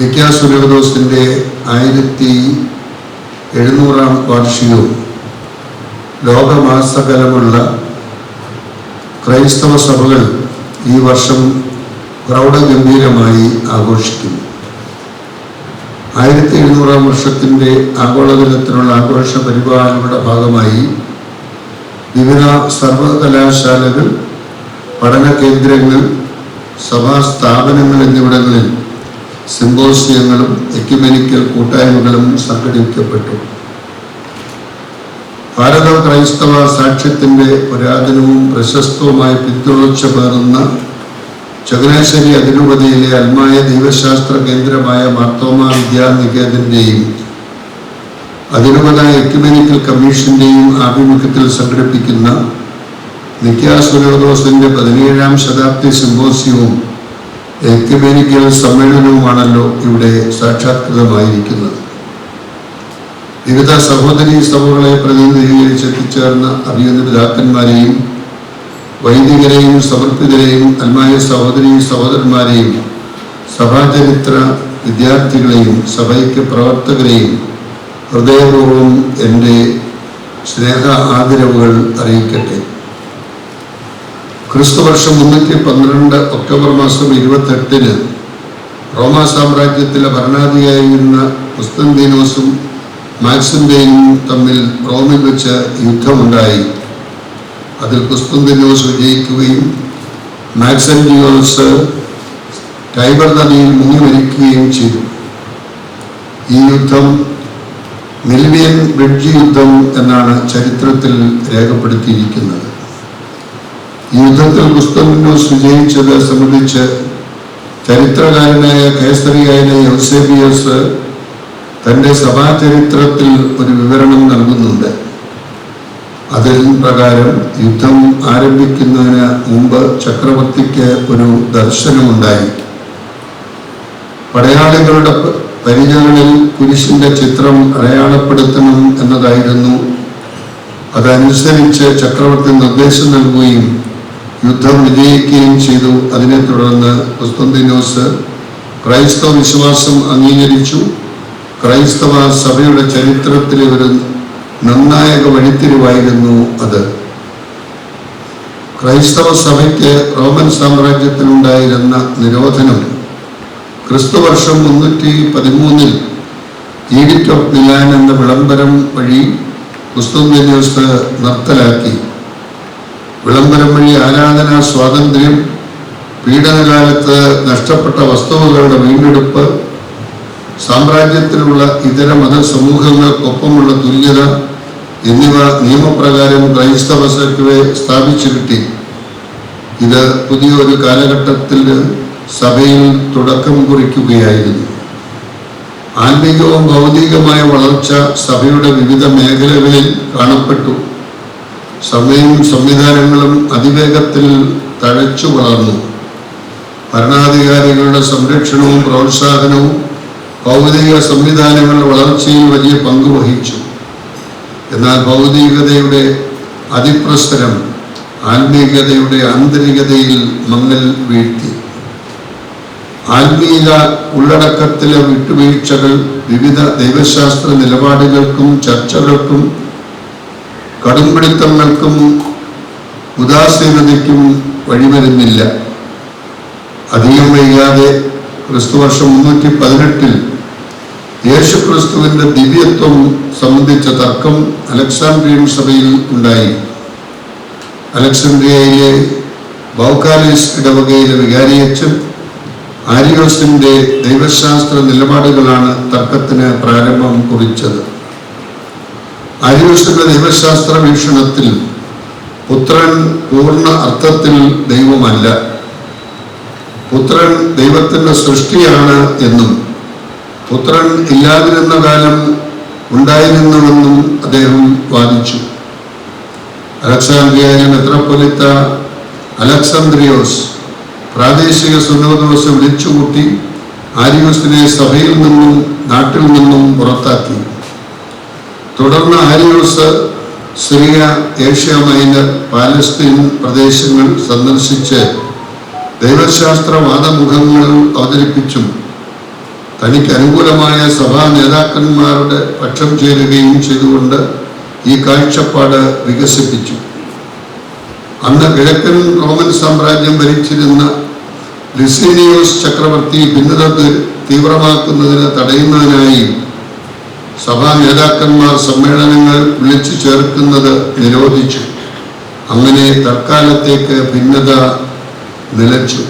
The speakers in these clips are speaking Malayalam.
നിക്കാസുലോദോസിന്റെ ആയിരത്തി എഴുന്നൂറാം വാർഷികവും ലോകമാസകലമുള്ള ക്രൈസ്തവ സഭകൾ ഈ വർഷം പ്രൗഢഗംഭീരമായി ആഘോഷിക്കുന്നു. ആയിരത്തി എഴുന്നൂറാം വർഷത്തിന്റെ ആഗോളതലത്തിലുള്ള ആഘോഷ പരിപാടികളുടെ ഭാഗമായി വിവിധ സർവകലാശാലകൾ പഠന കേന്ദ്രങ്ങൾ സഭാ സ്ഥാപനങ്ങൾ എന്നിവിടങ്ങളിൽ സിമ്പോസിയങ്ങളും എക്യുമെനിക്കൽ കൂട്ടായ്മകളും സംഘടിപ്പിക്കപ്പെട്ടു. ഭാരത ക്രൈസ്തവ സാക്ഷ്യത്തിന്റെ പുരാതനവും പ്രശസ്തവുമായി പിന്തുടർച്ച പേറുന്ന ചങ്ങനാശ്ശേരി അതിരൂപതയിലെ അൽമായ ദൈവശാസ്ത്ര കേന്ദ്രമായ മാർത്തോമ വിദ്യാനികേതന്റെയും അതിരൂപത എക്യുമെനിക്കൽ കമ്മീഷന്റെയും ആഭിമുഖ്യത്തിൽ സംഘടിപ്പിക്കുന്ന നിത്യാസുലോദോസിന്റെ പതിനേഴാം ശതാബ്ദി സിമ്പോസിയവും എക്യുമെനിക്കൽ സമ്മേളനവുമാണല്ലോ ഇവിടെ സാക്ഷാത്കൃതമായിരിക്കുന്നത്. വിവിധ സഹോദരി സഭകളെ പ്രതിനിധീകരിച്ച് എത്തിച്ചേർന്ന അഭിയന്തരിതാക്കന്മാരെയും വൈദികരെയും സമർപ്പിതരെയും അൽമായ സഹോദരി സഹോദരന്മാരെയും സഭാചരിത്ര വിദ്യാർത്ഥികളെയും സഭയ്ക്ക് പ്രവർത്തകരെയും ഹൃദയപൂർവം എന്റെ സ്നേഹ ആദരവുകൾ അറിയിക്കട്ടെ. ക്രിസ്തുവർഷം മുന്നൂറ്റി പന്ത്രണ്ട് ഒക്ടോബർ മാസം ഇരുപത്തെട്ടിന് റോമ സാമ്രാജ്യത്തിലെ ഭരണാധികാരിയായിരുന്ന കുസ്തന്തീനോസും മാക്സിന്റെയും തമ്മിൽ റോമിൽ വെച്ച് യുദ്ധമുണ്ടായി. അതിൽ കുസ്തന്തീനോസ് വിജയിക്കുകയും മാക്സൻഡിയോസ് ടൈബർ നദിയിൽ മുങ്ങി മരിക്കുകയും ചെയ്തു. ഈ യുദ്ധം മിൽവിയൻ ബ്രിഡ്ജ് യുദ്ധം എന്നാണ് ചരിത്രത്തിൽ രേഖപ്പെടുത്തിയിരിക്കുന്നത്. യുദ്ധത്തിൽ കുസ്തുന്തിനോസ് വിജയിച്ചത് സംബന്ധിച്ച് ചരിത്രകാരനായ കേസറിയായ യൗസേബിയസ് തന്റെ സഭാചരിത്രത്തിൽ ഒരു വിവരണം നൽകുന്നുണ്ട്. അതിൽ പ്രകാരം യുദ്ധം ആരംഭിക്കുന്നതിന് മുമ്പ് ചക്രവർത്തിക്ക് ഒരു ദർശനമുണ്ടായി. പടയാളികളുടെ പ- പരിചകളിൽ കുരിശിന്റെ ചിത്രം അടയാളപ്പെടുത്തണം എന്നതായിരുന്നു. അതനുസരിച്ച് ചക്രവർത്തി നിർദ്ദേശം നൽകുകയും യുദ്ധം വിജയിക്കുകയും ചെയ്തു. അതിനെ തുടർന്ന് കുസ്തന്തിനോസ് ക്രൈസ്തവ വിശ്വാസം അംഗീകരിച്ചു. ക്രൈസ്തവ സഭയുടെ ചരിത്രത്തിലെ ഒരു നിർണായക വഴിത്തിരിവായിരുന്നു അത്. ക്രൈസ്തവ സഭയ്ക്ക് റോമൻ സാമ്രാജ്യത്തിലുണ്ടായിരുന്ന നിരോധനം ക്രിസ്തുവർഷം മുന്നൂറ്റി പതിമൂന്നിൽ ഈഡിറ്റ് ഓഫ് മിലാൻ എന്ന വിളംബരം വഴി കുസ്തുന്തിന്യൂസ് നിർത്തലാക്കി. വിളംബരം വഴി ആരാധനാ സ്വാതന്ത്ര്യം പീഡനകാലത്ത് നഷ്ടപ്പെട്ട വസ്തുവകളുടെ വീണ്ടെടുപ്പ് സാമ്രാജ്യത്തിലുള്ള ഇതര മതസമൂഹങ്ങൾക്കൊപ്പമുള്ള തുല്യത എന്നിവ നിയമപ്രകാരം ക്രൈസ്തവ സഭയെ സ്ഥാപിച്ചു കിട്ടി. ഇത് പുതിയൊരു കാലഘട്ടത്തിൽ സഭയിൽ തുടക്കം കുറിക്കുകയായിരുന്നു. ആത്മീകവും ഭൗതികമായ വളർച്ച സഭയുടെ വിവിധ മേഖലകളിൽ കാണപ്പെട്ടു. സഭയും സംവിധാനങ്ങളും അതിവേഗത്തിൽ തഴച്ചു വളർന്നു. ഭരണാധികാരികളുടെ സംരക്ഷണവും പ്രോത്സാഹനവും ഭൗതിക സംവിധാനങ്ങളുടെ വളർച്ചയിൽ വലിയ പങ്ക് വഹിച്ചു. എന്നാൽ ഭൗതികതയുടെ അതിപ്രസരം ആത്മീയതയുടെ ആന്തരികതയിൽ മങ്ങൽ വീഴ്ത്തി. ആത്മീയ ഉള്ളടക്കത്തിലെ വിട്ടുവീഴ്ചകൾ വിവിധ ദൈവശാസ്ത്ര നിലപാടുകൾക്കും ചർച്ചകൾക്കും കടുംപിടുത്തങ്ങൾക്കും ഉദാസീനതയ്ക്കും വഴിവരുന്നില്ല. അധികം വൈകാതെ ക്രിസ്തുവർഷം മുന്നൂറ്റി പതിനെട്ടിൽ യേശു ക്രിസ്തുവിന്റെ ദിവ്യത്വം സംബന്ധിച്ച തർക്കം അലക്സാണ്ട്രിയൻ സഭയിൽ ഉണ്ടായി. അലക്സാണ്ട്രിയയിലെ ബൗക്കാലിസ് ഇടവകയിലെ വികാരിയച്ചൻ ആരിയോസിന്റെ ദൈവശാസ്ത്ര നിലപാടുകളാണ് തർക്കത്തിന് പ്രാരംഭം കുറിച്ചത്. ആരിയോസിന്റെ ദൈവശാസ്ത്ര വീക്ഷണത്തിൽ പുത്രൻ പൂർണ അർത്ഥത്തിൽ ദൈവമല്ല. പുത്രൻ ദൈവത്തിന്റെ സൃഷ്ടിയാണ് എന്നും പുത്രൻ ഇല്ലാതിരുന്ന കാലം ഉണ്ടായിരുന്നുവെന്നും അദ്ദേഹം വാദിച്ചു. അലക്സാണ്ട്രിയയിലെ മെത്രപ്പൊലിത്ത അലക്സാന്ദ്രിയോസ് പ്രാദേശിക സുനോദോസ് വിളിച്ചുകൂട്ടി ആരിയോസിനെ സഭയിൽ നിന്നും തുടർന്ന് Arius Syria Asia Minor Palestine പ്രദേശങ്ങൾ സന്ദർശിച്ച് ദൈവശാസ്ത്ര വാദമുഖങ്ങൾ അവതരിപ്പിച്ചും തനിക്ക് അനുകൂലമായ സഭാ നേതാക്കന്മാരുടെ പക്ഷം ചേരുകയും ചെയ്തുകൊണ്ട് ഈ കാഴ്ചപ്പാട് വികസിപ്പിച്ചു. അന്ന് കിഴക്കൻ റോമൻ സാമ്രാജ്യം ഭരിച്ചിരുന്ന ലിസീനിയോസ് ചക്രവർത്തി ഭിന്നത തീവ്രമാക്കുന്നതിന് തടയുന്നതിനായി സഭാ നേതാക്കന്മാർ സമ്മേളനങ്ങൾ വിളിച്ചു ചേർക്കുന്നത് നിരോധിച്ചു. അങ്ങനെ തൽക്കാലത്തേക്ക് ഭിന്നത നിലച്ചു.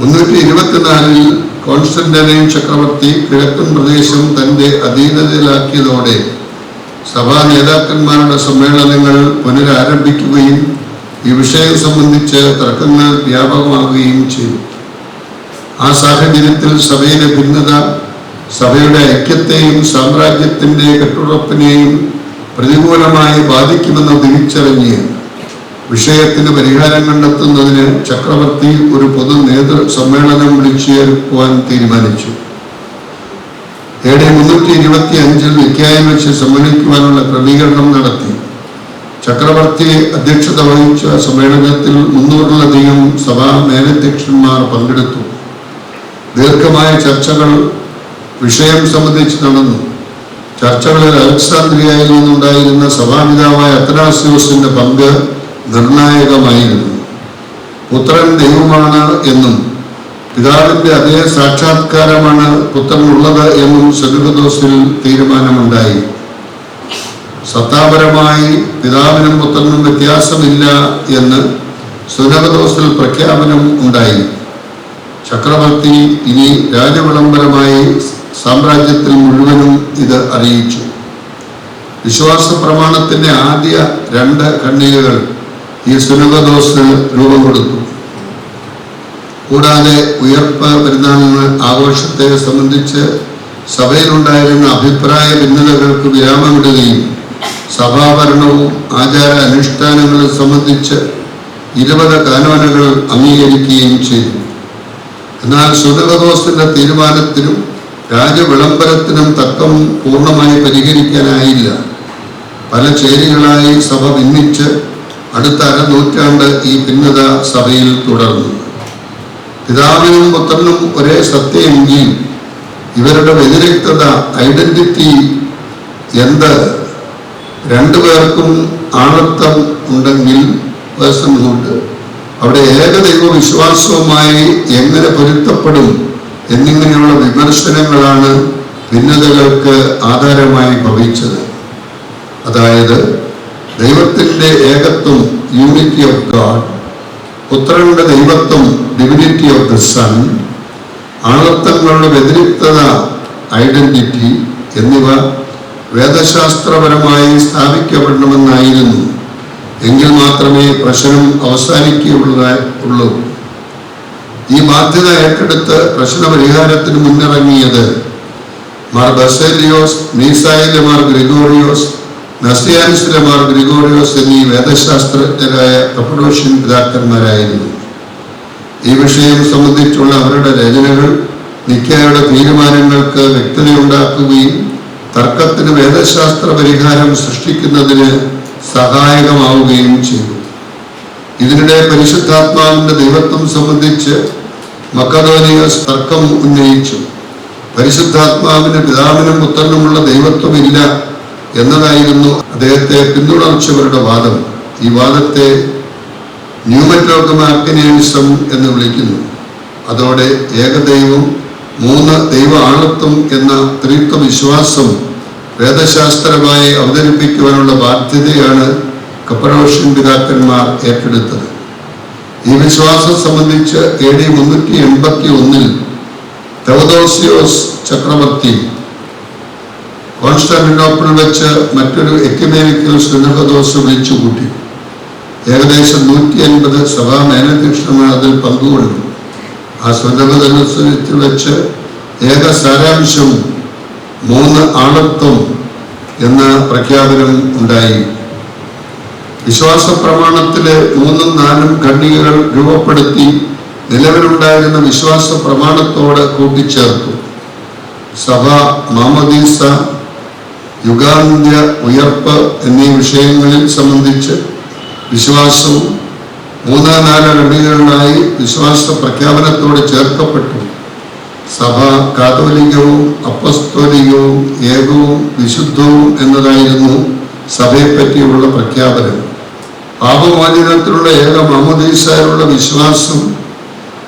മുന്നൂറ്റി ഇരുപത്തിനാലിൽ കോൺസ്റ്റന്റൈൻ ചക്രവർത്തി കിഴക്കൻ പ്രദേശം തന്റെ അധീനതയിലാക്കിയതോടെ സഭാ നേതാക്കന്മാരുടെ സമ്മേളനങ്ങൾ പുനരാരംഭിക്കുകയും ഈ വിഷയം സംബന്ധിച്ച് തർക്കങ്ങൾ വ്യാപകമാകുകയും ചെയ്തു. ആ സാഹചര്യത്തിൽ സഭയിലെ ഭിന്നത സഭയുടെ ഐക്യത്തെയും സാമ്രാജ്യത്തിന്റെ കെട്ടുറപ്പിനെയും പ്രതികൂലമായി ബാധിക്കുമെന്ന് തിരിച്ചറിഞ്ഞ് വിഷയത്തിന് പരിഹാരം കണ്ടെത്തുന്നതിന് ചക്രവർത്തി ഒരു പൊതു നേതൃ സമ്മേളനം വിളിച്ചുചേർക്കുവാൻ തീരുമാനിച്ചു. ഡി മുന്നൂറ്റി ഇരുപത്തി അഞ്ചിൽ നിക്കായം വെച്ച് സമ്മേളിക്കുവാനുള്ള ക്രമീകരണം നടത്തി. ചക്രവർത്തി അധ്യക്ഷത വഹിച്ച സമ്മേളനത്തിൽ മുന്നൂറിലധികം സഭാ മേലധ്യക്ഷന്മാർ പങ്കെടുത്തു. ദീർഘമായ ചർച്ചകൾ വിഷയം സംബന്ധിച്ച് നടന്നു ചർച്ചകളിൽ അലക്സാന്ദ്രിയയിൽ നിന്നുണ്ടായിരുന്ന സഭാപിതാവായ അത്തനാസിയോസിന്റെ പങ്ക് നിർണായകമായിരുന്നു. പുത്രൻ ദൈവമാണ് എന്നും പിതാവിന്റെ അതേ സാക്ഷാത്കാരമാണ് പുത്രനുള്ളത് എന്നും സെനുഗദോസിൽ തീരുമാനമുണ്ടായി. സത്താപരമായി പിതാവിനും പുത്രനും വ്യത്യാസമില്ല എന്ന് സുനകദോസിൽ പ്രഖ്യാപനം ഉണ്ടായി. ചക്രവർത്തി ഇനി രാജവിളംബരമായി സാമ്രാജ്യത്തിൽ മുഴുവനും ഇത് അറിയിച്ചു. വിശ്വാസ പ്രമാണത്തിന്റെ ആദ്യ രണ്ട് ഖണ്ഡികകൾ ഈ സുനകദോസ് രൂപം കൊടുത്തു. കൂടാതെ ഉയർപ്പ് പെരുന്നാളിന് ആഘോഷത്തെ സംബന്ധിച്ച് സഭയിലുണ്ടായിരുന്ന അഭിപ്രായ ഭിന്നതകൾക്ക് വിരാമമിടുകയും സഭാഭരണവും ആചാര അനുഷ്ഠാനങ്ങളും സംബന്ധിച്ച് ഇരുപത് കാനോനുകൾ അംഗീകരിക്കുകയും ചെയ്തു. എന്നാൽ സുനകദോസിന്റെ തീരുമാനത്തിനും രാജവിളംബരത്തിനും തക്കം പൂർണമായി പരിഹരിക്കാനായില്ല. പല ചേരികളായി സഭ ഭിന്നിച്ച് അടുത്ത അരനൂറ്റാണ്ട് ഈ ഭിന്നത സഭയിൽ തുടർന്നു. പിതാവിനും പുത്രനും ഒരേ സത്യമെങ്കിൽ ഇവരുടെ വ്യതിരിക്തത ഐഡന്റിറ്റി എന്ത്? രണ്ടുപേർക്കും ആണത്വം ഉണ്ടെങ്കിൽ പേഴ്സൺഹുഡ് അവിടെ ഏകദൈവ വിശ്വാസവുമായി എങ്ങനെ പൊരുത്തപ്പെടും? എന്നിങ്ങനെയുള്ള വിമർശനങ്ങളാണ് ഭിന്നതകൾക്ക് ആധാരമായി ഭവിച്ചത്. അതായത് ദൈവത്തിന്റെ ഏകത്വം യൂണിറ്റി ഓഫ് ഗാഡ് പുത്രന്റെ ദൈവത്വം ഡിവിനിറ്റി ഓഫ് ദ സൺ ആളത്വങ്ങളുടെ വ്യതിരിക്തത ഐഡന്റിറ്റി എന്നിവ വേദശാസ്ത്രപരമായി സ്ഥാപിക്കപ്പെടണമെന്നായിരുന്നു. എങ്കിൽ മാത്രമേ പ്രശ്നം അവസാനിക്കുകയുള്ളൂ ഈ ബാധ്യത ഏറ്റെടുത്ത് പ്രശ്ന പരിഹാരത്തിന് മുന്നിറങ്ങിയത് മാർ ബസേലിയോസ് മീസായിലെ മാർ ഗ്രിഗോറിയോസ് നസ്തിയാനിസിലെ മാർ ഗ്രിഗോറിയോസ് എന്നീ വേദശാസ്ത്രജ്ഞരായ കപ്പഡോഷ്യൻ പിതാക്കന്മാരായിരുന്നു. ഈ വിഷയം സംബന്ധിച്ചുള്ള അവരുടെ രചനകൾ നിക്കായുടെ തീരുമാനങ്ങൾക്ക് വ്യക്തതയുണ്ടാക്കുകയും തർക്കത്തിന് വേദശാസ്ത്ര പരിഹാരം സൃഷ്ടിക്കുന്നതിന് സഹായകമാവുകയും ചെയ്തു. ഇതിനിടെ പരിശുദ്ധാത്മാവിന്റെ ദൈവത്വം സംബന്ധിച്ച് മക്കതോനിയസ് തർക്കം ഉന്നയിച്ചു. പരിശുദ്ധാത്മാവിന് പിതാവിനും പുത്രനുമുള്ള ദൈവത്വമില്ല എന്നതായിരുന്നു അദ്ദേഹത്തെ പിന്തുണച്ചവരുടെ വാദം. ഈ വാദത്തെ ന്യൂമറ്റോഗമാർക്കനിയനിസം എന്ന് വിളിക്കുന്നു. അതോടെ ഏകദൈവം മൂന്ന് ദൈവ ആളത്വം എന്ന ത്രിത്വ വിശ്വാസം വേദശാസ്ത്രമായി അവതരിപ്പിക്കുവാനുള്ള ബാധ്യതയാണ് കപ്പറോഷ്യൻ പിതാക്കന്മാർ ഏറ്റെടുത്തത്. ഈ വിശ്വാസം സംബന്ധിച്ച് എ ഡി മുന്നൂറ്റി എൺപത്തി ഒന്നിൽ തെവദോസിയോസ് ചക്രവർത്തി കോൺസ്റ്റാന്റിനോപ്പിൾ വെച്ച് മറ്റൊരു എക്യുമേനിക്കൽ സുനഹദോസ് വിളിച്ചുകൂട്ടി. ഏകദേശം നൂറ്റി അൻപത് സഭാ മേലധ്യക്ഷന്മാർ അതിൽ പങ്കുകൊള്ളുന്നു. ആ സുനഹദനുസരിച്ച് വെച്ച് ഏക സാരാംശം മൂന്ന് ആളത്വം എന്ന പ്രഖ്യാപനം ഉണ്ടായി. വിശ്വാസ പ്രമാണത്തിലെ മൂന്നും നാലും ഖണ്ഡികകൾ രൂപപ്പെടുത്തി നിലവിലുണ്ടായിരുന്ന വിശ്വാസ പ്രമാണത്തോട് കൂട്ടിച്ചേർത്തു. സഭ മാമദീസ യുഗാന്ത്യ ഉയർപ്പ് എന്നീ വിഷയങ്ങളിൽ സംബന്ധിച്ച് വിശ്വാസവും മൂന്നാം നാല് ഖണ്ഡികകളിലായി വിശ്വാസ പ്രഖ്യാപനത്തോട് ചേർക്കപ്പെട്ടു. സഭ കാതോലികവും അപ്പസ്തോലികവും ഏകവും വിശുദ്ധവും എന്നതായിരുന്നു സഭയെപ്പറ്റിയുള്ള പ്രഖ്യാപനം. പാപമോചനത്തിലുള്ള ഏക മാമോദീസായുള്ള വിശ്വാസം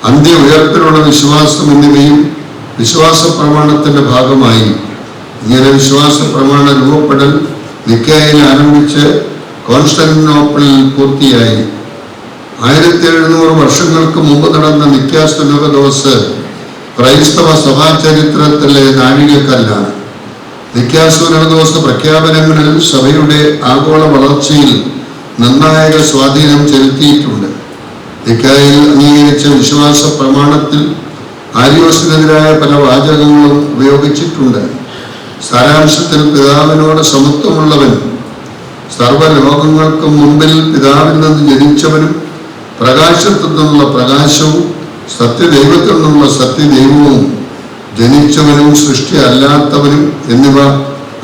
അന്ത്യ ഉയർത്തിലുള്ള വിശ്വാസം എന്നിവയും വിശ്വാസ പ്രമാണത്തിന്റെ ഭാഗമായി. ഇങ്ങനെ വിശ്വാസ പ്രമാണ രൂപപ്പെടൽ നിക്കായിൽ ആരംഭിച്ച് കോൺസ്റ്റന്റിനോപ്പിളിൽ പൂർത്തിയായി. ആയിരത്തി എഴുന്നൂറ് വർഷങ്ങൾക്ക് മുമ്പ് നടന്ന നിക്കാസ്തുനകദോസ് ക്രൈസ്തവ സഭാചരിത്രത്തിലെ നാഴികക്കല്ലാണ്. നിക്കാസുനകദോസ് പ്രഖ്യാപനങ്ങളിൽ സഭയുടെ ആഗോള വളർച്ചയിൽ നിർണായക സ്വാധീനം ചെലുത്തിയിട്ടുണ്ട്. നിക്കായിൽ അംഗീകരിച്ച വിശ്വാസ പ്രമാണത്തിൽ ആര്യോസിനെതിരായ പല വാചകങ്ങളും ഉപയോഗിച്ചിട്ടുണ്ട്. സാരാംശത്തിൽ പിതാവിനോട് സമത്വമുള്ളവൻ സർവലോകങ്ങൾക്കും മുമ്പിൽ പിതാവിൽ നിന്ന് ജനിച്ചവനും പ്രകാശത്തിൽ നിന്നുള്ള പ്രകാശവും സത്യദൈവത്തിൽ നിന്നുള്ള സത്യദൈവവും ജനിച്ചവനും സൃഷ്ടി അല്ലാത്തവനും എന്നിവ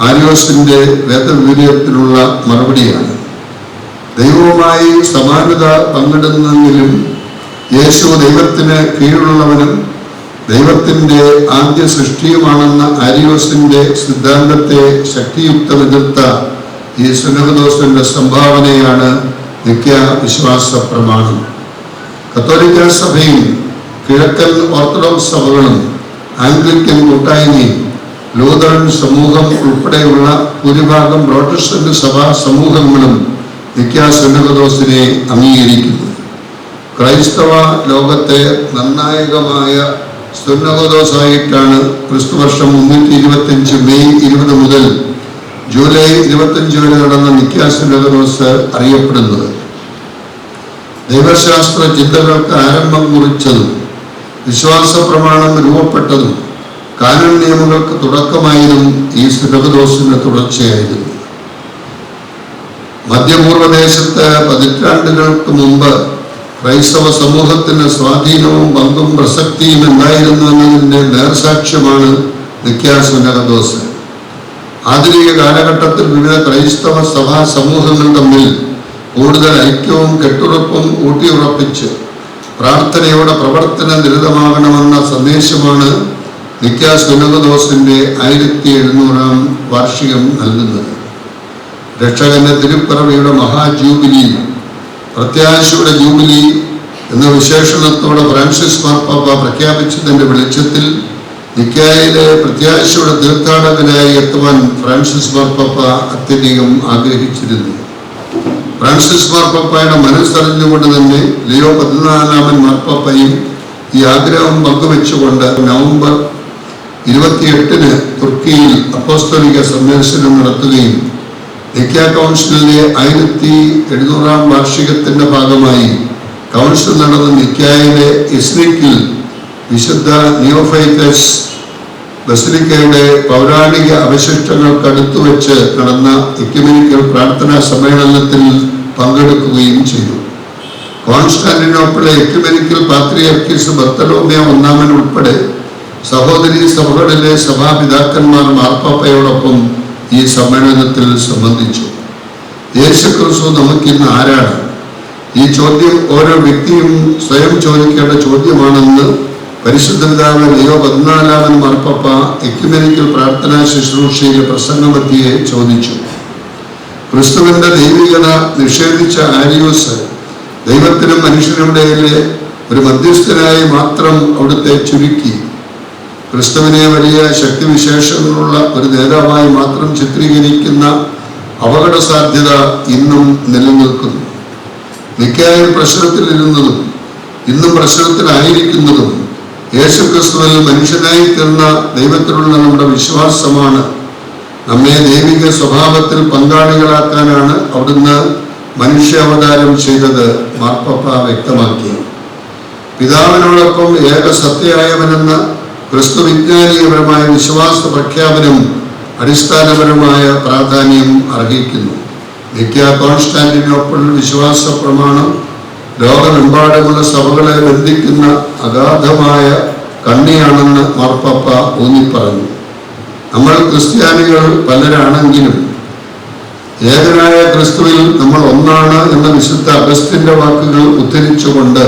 ആര്യോസിന്റെ വേദവീര്യത്തിനുള്ള മറുപടിയാണ്. ദൈവവുമായി സമാനത പങ്കിടുന്നെങ്കിലും യേശു ദൈവത്തിന് കീഴുള്ളവനും ദൈവത്തിന്റെ ആദ്യ സൃഷ്ടിയുമാണെന്ന അരിയോസിന്റെ സിദ്ധാന്തത്തെ ശക്തിയുക്തം എതിർത്ത ഈ സുനഹദോസിന്റെ സംഭാവനയാണ് നിത്യ വിശ്വാസ പ്രമാണം. കത്തോലിക്ക സഭയും കിഴക്കൻ ഓർത്തഡോക്സ് സഭകളും ആംഗ്ലിക്കൻ കൂട്ടായ്മയും ലൂതറൻ സമൂഹം ഉൾപ്പെടെയുള്ള ഭൂരിഭാഗം പ്രോട്ടസ്റ്റന്റ് സഭാ സമൂഹങ്ങളും നിത്യ അംഗീകരിക്കുന്നു. ക്രൈസ്തവ ലോകത്തെ നിർണായകമായ സുന്നഹദോസായിട്ടാണ് ക്രിസ്തുവർഷം മുന്നൂറ്റി ഇരുപത്തിയഞ്ച് മെയ് ഇരുപത് മുതൽ ജൂലൈ ഇരുപത്തിയഞ്ച് വരെ നടന്ന നിത്യാസുനഹദോസ് അറിയപ്പെടുന്നത്. ദൈവശാസ്ത്ര ചിന്തകൾക്ക് ആരംഭം കുറിച്ചതും വിശ്വാസ പ്രമാണം രൂപപ്പെട്ടതും കാനൻ നിയമങ്ങൾക്ക് തുടക്കമായതും ഈ സുനകദോസിന്റെ തുടർച്ചയായിരുന്നു. മധ്യപൂർവദേശത്ത് പതിറ്റാണ്ടുകൾക്ക് മുമ്പ് ക്രൈസ്തവ സമൂഹത്തിന് സ്വാധീനവും പങ്കും പ്രസക്തിയും ഉണ്ടായിരുന്നു എന്നതിന്റെ നേർസാക്ഷ്യമാണ് നിത്യാസുനകദോസ് ആധുനിക കാലഘട്ടത്തിൽ വിവിധ ക്രൈസ്തവ സഭാ സമൂഹങ്ങൾ തമ്മിൽ കൂടുതൽ ഐക്യവും കെട്ടുറപ്പും ഊട്ടിയുറപ്പിച്ച് പ്രാർത്ഥനയുടെ പ്രവർത്തന നിരതമാകണമെന്ന സന്ദേശമാണ് നിത്യാസുനകദോസിന്റെ ആയിരത്തി എഴുന്നൂറാം വാർഷികം നൽകുന്നത്. രക്ഷകന്റെ തിരുപ്പിറവിയുടെ മഹാജൂബിലി പ്രത്യാശയുടെ ജൂബിലി എന്ന വിശേഷണത്തോടെ ഫ്രാൻസിസ് മാർപ്പാപ്പ പ്രഖ്യാപിച്ചതിന്റെ വെളിച്ചത്തിൽ നിക്കായിലെ പ്രത്യാശയുടെ തീർത്ഥാടകനായി എത്തുവാൻ ഫ്രാൻസിസ് മാർപ്പാപ്പ അത്യധികം ആഗ്രഹിച്ചിരുന്നു. ഫ്രാൻസിസ് മാർപ്പാപ്പയുടെ മനസ്സറിഞ്ഞുകൊണ്ട് തന്നെ ലിയോ പതിനാലാമൻ മാർപ്പാപ്പയും ഈ ആഗ്രഹം പങ്കുവെച്ചുകൊണ്ട് നവംബർ ഇരുപത്തിയെട്ടിന് തുർക്കിയിൽ അപ്പോസ്തോലിക സന്ദർശനം നടത്തുകയും നിക്ക കൗൺസിലിലെ ആയിരത്തി എഴുന്നൂറാം വാർഷികത്തിന്റെ ഭാഗമായി കൗൺസിൽ നടന്ന നിത്യായിലെ ഇസ്ലിക്കിൽ വിശുദ്ധ നിയോഫൈറ്റസ് ബസിലിക്കയുടെ പൗരാണിക അവശിഷ്ടങ്ങൾക്കടുത്തു വെച്ച് നടന്ന എക്യുമെനിക്കൽ പ്രാർത്ഥനാ സമ്മേളനത്തിൽ പങ്കെടുക്കുകയും ചെയ്തു. കോൺസ്റ്റാന്റിനോപ്പിളെ എക്യുമെനിക്കൽ പാത്രിയർക്കീസ് ബർത്തലോമിയ ഒന്നാമൻ ഉൾപ്പെടെ സഹോദരി സഭകളിലെ സഭാപിതാക്കന്മാർ മാർപ്പാപ്പയോടൊപ്പം ഈ സമ്മേളനത്തിൽ സംബന്ധിച്ചു. യേശു ക്രിസ്തു നമുക്കിന്ന് ആരാണ്? ഈ ചോദ്യം ഓരോ വ്യക്തിയും സ്വയം ചോദിക്കേണ്ട ചോദ്യമാണെന്ന് പരിശുദ്ധ പിതാവ് ലിയോ പതിനാലാമൻ മാർപ്പപ്പ എക്യുമെനിക്കൽ പ്രാർത്ഥനാ ശുശ്രൂഷയിലെ പ്രസംഗമത്തിയെ ചോദിച്ചു. ക്രിസ്തുവിന്റെ ദൈവികത നിഷേധിച്ച ആരിയോസ് ദൈവത്തിനും മനുഷ്യനുമിടയിലെ ഒരു മധ്യസ്ഥനായി മാത്രം അവിടുത്തെ ചുരുക്കി. ക്രിസ്തുവിനെ വലിയ ശക്തിവിശേഷങ്ങളുള്ള ഒരു നേതാവായി മാത്രം ചിത്രീകരിക്കുന്ന അപകട സാധ്യത ഇന്നും നിലനിൽക്കുന്നു. നിക്കായ പ്രശ്നത്തിലിരുന്നതും ഇന്നും പ്രശ്നത്തിലായിരിക്കുന്നതും യേശു ക്രിസ്തുവിൽ മനുഷ്യനായി തീർന്ന ദൈവത്തിലുള്ള നമ്മുടെ വിശ്വാസമാണ്. നമ്മെ ദൈവിക സ്വഭാവത്തിൽ പങ്കാളികളാക്കാനാണ് അവിടുന്ന് മനുഷ്യാവതാരം ചെയ്തത് മാർപ്പപ്പ വ്യക്തമാക്കി. പിതാവിനോടൊപ്പം ഏക സത്യമായവനെന്ന ക്രിസ്തു വിജ്ഞാനീയപരമായ വിശ്വാസ പ്രഖ്യാപനം അടിസ്ഥാനപരമായ പ്രാധാന്യം അർഹിക്കുന്നു. നിത്യ കോൺസ്റ്റാന്റിനോപ്പിൾ വിശ്വാസ പ്രമാണം ലോകമെമ്പാടുമുള്ള സഭകളെ ബന്ധിക്കുന്ന അഗാധമായ കണ്ണിയാണെന്ന് മാർപ്പപ്പ ഊന്നിപ്പറഞ്ഞു. നമ്മൾ ക്രിസ്ത്യാനികൾ പലരാണെങ്കിലും ഏകനായ ക്രിസ്തുവിൽ നമ്മൾ ഒന്നാണ് എന്ന വിശുദ്ധ അഗസ്റ്റിന്റെ വാക്കുകൾ ഉദ്ധരിച്ചുകൊണ്ട്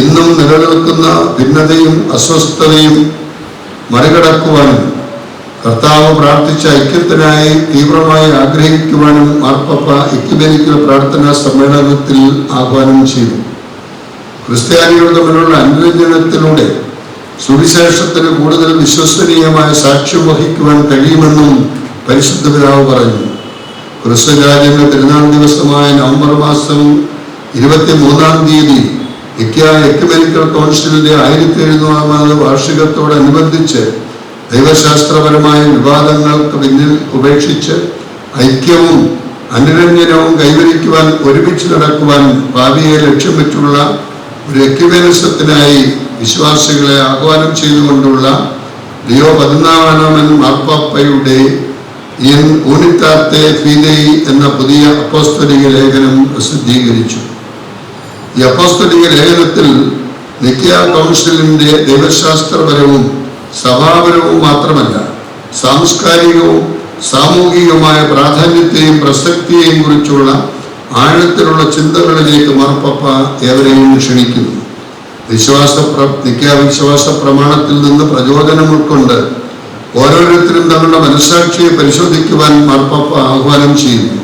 ഇന്നും നിലനിൽക്കുന്ന ഭിന്നതയും അസ്വസ്ഥതയും മറികടക്കുവാനും കർത്താവ് പ്രാർത്ഥിച്ച ഐക്യത്തിനായി തീവ്രമായി ആഗ്രഹിക്കുവാനും മാർപ്പപ്പ എക്യുമെനിക്കൽ പ്രാർത്ഥനാ സമ്മേളനത്തിൽ ആഹ്വാനം ചെയ്തു. ക്രിസ്ത്യാനികൾ തമ്മിലുള്ള അനുരഞ്ജനത്തിലൂടെ സുവിശേഷത്തിന് കൂടുതൽ വിശ്വസനീയമായ സാക്ഷ്യം വഹിക്കുവാൻ കഴിയുമെന്നും പരിശുദ്ധ പിതാവ് പറഞ്ഞു. ക്രിസ്തുരാജ്യങ്ങളുടെ തിരുനാൾ ദിവസമായ നവംബർ മാസം ഇരുപത്തി മൂന്നാം തീയതി ഇക്യ എക്യുമെനിക്കൽ കൗൺസിലിന്റെ ആയിരത്തി എഴുന്നൂറാമത് വാർഷികത്തോടനുബന്ധിച്ച് ദൈവശാസ്ത്രപരമായ വിവാദങ്ങൾക്ക് പിന്നിൽ ഉപേക്ഷിച്ച് ഐക്യവും അനുരഞ്ജനവും കൈവരിക്കുവാൻ ഒരുമിച്ച് നടക്കുവാൻ ഭാവിയെ ലക്ഷ്യം വെച്ചുള്ള ഒരു എക്യുമെനിസത്തിനായി വിശ്വാസികളെ ആഹ്വാനം ചെയ്തുകൊണ്ടുള്ള ലിയോ പതിനാലാമൻ മാർപ്പാപ്പയുടെ ഇൻ ഊണിത്താത്തെ ഫീലയി എന്ന പുതിയ അപ്പോസ്തലിക ലേഖനം പ്രസിദ്ധീകരിച്ചു. ഈ ലേഖനത്തിൽ നിക്കിയ കൗൺസിലിന്റെ ദൈവശാസ്ത്രപരവും സഭാപരവും മാത്രമല്ല സാംസ്കാരികവും സാമൂഹികവുമായ പ്രാധാന്യത്തെയും പ്രസക്തിയെയും കുറിച്ചുള്ള ആഴത്തിലുള്ള ചിന്തകളിലേക്ക് മാർപ്പപ്പ ഏവരെയും ക്ഷണിക്കുന്നു. വിശ്വാസ നിക്ക വിശ്വാസ പ്രമാണത്തിൽ നിന്ന് പ്രചോദനം ഉൾക്കൊണ്ട് ഓരോരുത്തരും തങ്ങളുടെ മനസാക്ഷിയെ പരിശോധിക്കുവാൻ മാർപ്പാപ്പ ആഹ്വാനം ചെയ്യുന്നു.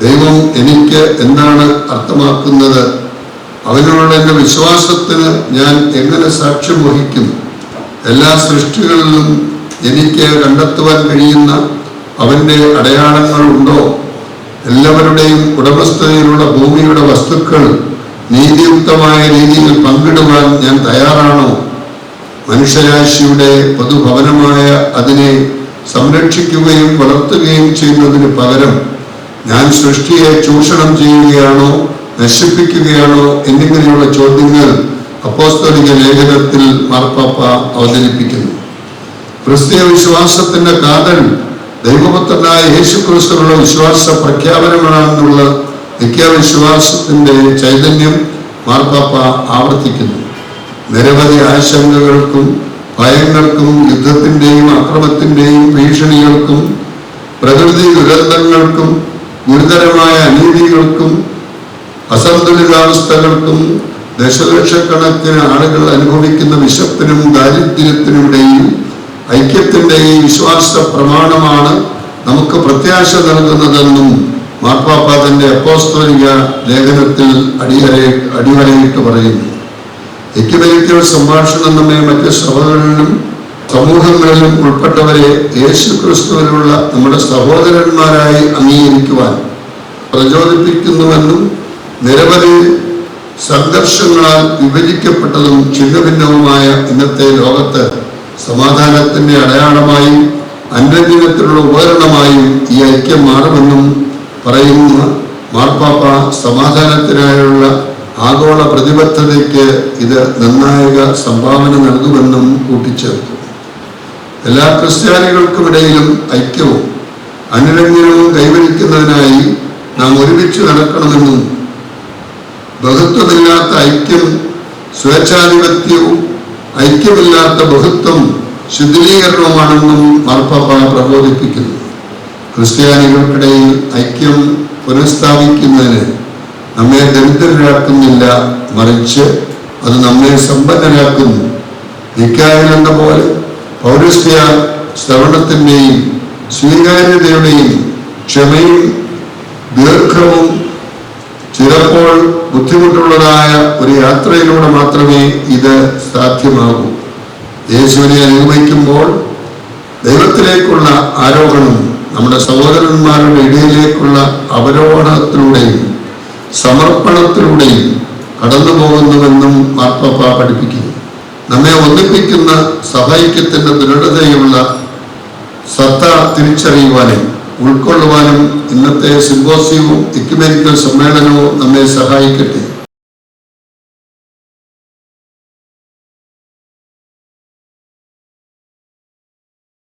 ദൈവം എനിക്ക് എന്താണ് അർത്ഥമാക്കുന്നത്? അവനോടുള്ള എന്റെ വിശ്വാസത്തിന് ഞാൻ എങ്ങനെ സാക്ഷ്യം വഹിക്കും എല്ലാ സൃഷ്ടികളിലും എനിക്ക് കണ്ടെത്തുവാൻ കഴിയുന്ന അവന്റെ അടയാളങ്ങളുണ്ടോ എല്ലാവരുടെയും ഉടമസ്ഥതയിലുള്ള ഭൂമിയുടെ വസ്തുക്കൾ നീതിയുക്തമായ രീതിയിൽ പങ്കിടുവാൻ ഞാൻ തയ്യാറാണോ? മനുഷ്യരാശിയുടെ പൊതുഭവനമായ അതിനെ സംരക്ഷിക്കുകയും വളർത്തുകയും ചെയ്യുന്നതിന് പകരം ഞാൻ സൃഷ്ടിയെ ചൂഷണം ചെയ്യുകയാണോ? നശിപ്പിക്കുകയാണോ എന്നിങ്ങനെയുള്ള ചോദ്യങ്ങൾ അപ്പോസ്തോലിക ലേഖനത്തിൽ മാർപ്പാപ്പ അവതരിപ്പിക്കുന്നു. ക്രിസ്തീയ വിശ്വാസത്തിന്റെ കാതൽ ദൈവപുത്രനായ യേശു ക്രിസ്തുവിനുള്ള വിശ്വാസ പ്രഖ്യാപനമാണെന്നുള്ള നിത്യവിശ്വാസത്തിന്റെ ചൈതന്യം മാർപ്പാപ്പ ആവർത്തിക്കുന്നു. നിരവധി ആശങ്കകൾക്കും ഭയങ്ങൾക്കും യുദ്ധത്തിന്റെയും അക്രമത്തിന്റെയും ഭീഷണികൾക്കും പ്രകൃതി ദുരന്തങ്ങൾക്കും ഗുരുതരമായ അനീതികൾക്കും അസന്തുലിതാവസ്ഥകൾക്കും ദശലക്ഷക്കണക്കിന് ആളുകൾ അനുഭവിക്കുന്ന വിശപ്പിനും ദാരിദ്ര്യത്തിനുമിടയിൽ ഐക്യത്തിന്റെ ഈ വിശ്വാസ പ്രമാണമാണ് നമുക്ക് പ്രത്യാശ നൽകുന്നതെന്നും മാർപ്പാപ്പ തന്റെ അപ്പോസ്തോലിക ലേഖനത്തിൽ അടിയറ അടിവരയിട്ട് പറയുന്നു. എക്യുമെനിക്കൽ സംഭാഷണം നമ്മെ മറ്റ് സഭകളിലും സമൂഹങ്ങളിലും ഉൾപ്പെട്ടവരെ യേശു ക്രിസ്തുവിലുള്ള നമ്മുടെ സഹോദരന്മാരായി അംഗീകരിക്കുവാൻ പ്രചോദിപ്പിക്കുന്നുവെന്നും നിരവധി സംഘർഷങ്ങളാൽ വിഭജിക്കപ്പെട്ടതും ഛിന്നഭിന്നവുമായ ഇന്നത്തെ ലോകത്ത് സമാധാനത്തിന്റെ അടയാളമായും അനുരഞ്ജനത്തിനുള്ള ഉപകരണമായും ഈ ഐക്യം മാറുമെന്നും പറയുന്ന മാർപ്പാപ്പ സമാധാനത്തിനായുള്ള ആഗോള പ്രതിബദ്ധതയ്ക്ക് ഇത് നിർണായക സംഭാവന നൽകുമെന്നും കൂട്ടിച്ചേർത്തു. എല്ലാ ക്രിസ്ത്യാനികൾക്കും ക്രിസ്ത്യാനികൾക്കുമിടയിലും ഐക്യവും അനുരഞ്ജനവും കൈവരിക്കുന്നതിനായി നാം ഒരുമിച്ച് നടക്കണമെന്നും ബഹുത്വമില്ലാത്ത ഐക്യം സ്വേച്ഛാധിപത്യവും ഐക്യമില്ലാത്ത ബഹുത്വം ശുദ്ധീകരണവുമാണെന്നും മാർപ്പാപ്പ പ്രബോധിപ്പിക്കുന്നു. ക്രിസ്ത്യാനികൾക്കിടയിൽ ഐക്യം പുനഃസ്ഥാപിക്കുന്നതിന് നമ്മെ ദരിദ്രരാക്കുന്നില്ല മറിച്ച് അത് നമ്മെ സമ്പന്നരാക്കുന്നു. നിക്കായൻ പോലെ പൗരസ്ത്യ ശ്രവണത്തിന്റെയും സ്വീകാര്യതയുടെയും ക്ഷമയും ദീർഘവും ചിലപ്പോൾ ബുദ്ധിമുട്ടുള്ളതായ ഒരു യാത്രയിലൂടെ മാത്രമേ ഇത് സാധ്യമാകൂ. യേശുവിനെ അനുഗമിക്കുമ്പോൾ ദൈവത്തിലേക്കുള്ള ആരോഹണം നമ്മുടെ സഹോദരന്മാരുടെ ഇടയിലേക്കുള്ള അവരോഹണത്തിലൂടെയും സമർപ്പണത്തിലൂടെയും കടന്നു പോകുന്നുവെന്നും മാർപ്പാപ്പ പഠിപ്പിക്കുന്നു. നമ്മെ ഒന്നിപ്പിക്കുന്ന സഹായിക്കത്തിന്റെ ദൃഢതയുള്ള സത്ത തിരിച്ചറിയുവാനും ഉൾക്കൊള്ളുവാനും ഇന്നത്തെ സിംബോസിയവും എക്യുമെനിക്കൽ സമ്മേളനവും നമ്മെ സഹായിക്കട്ടെ.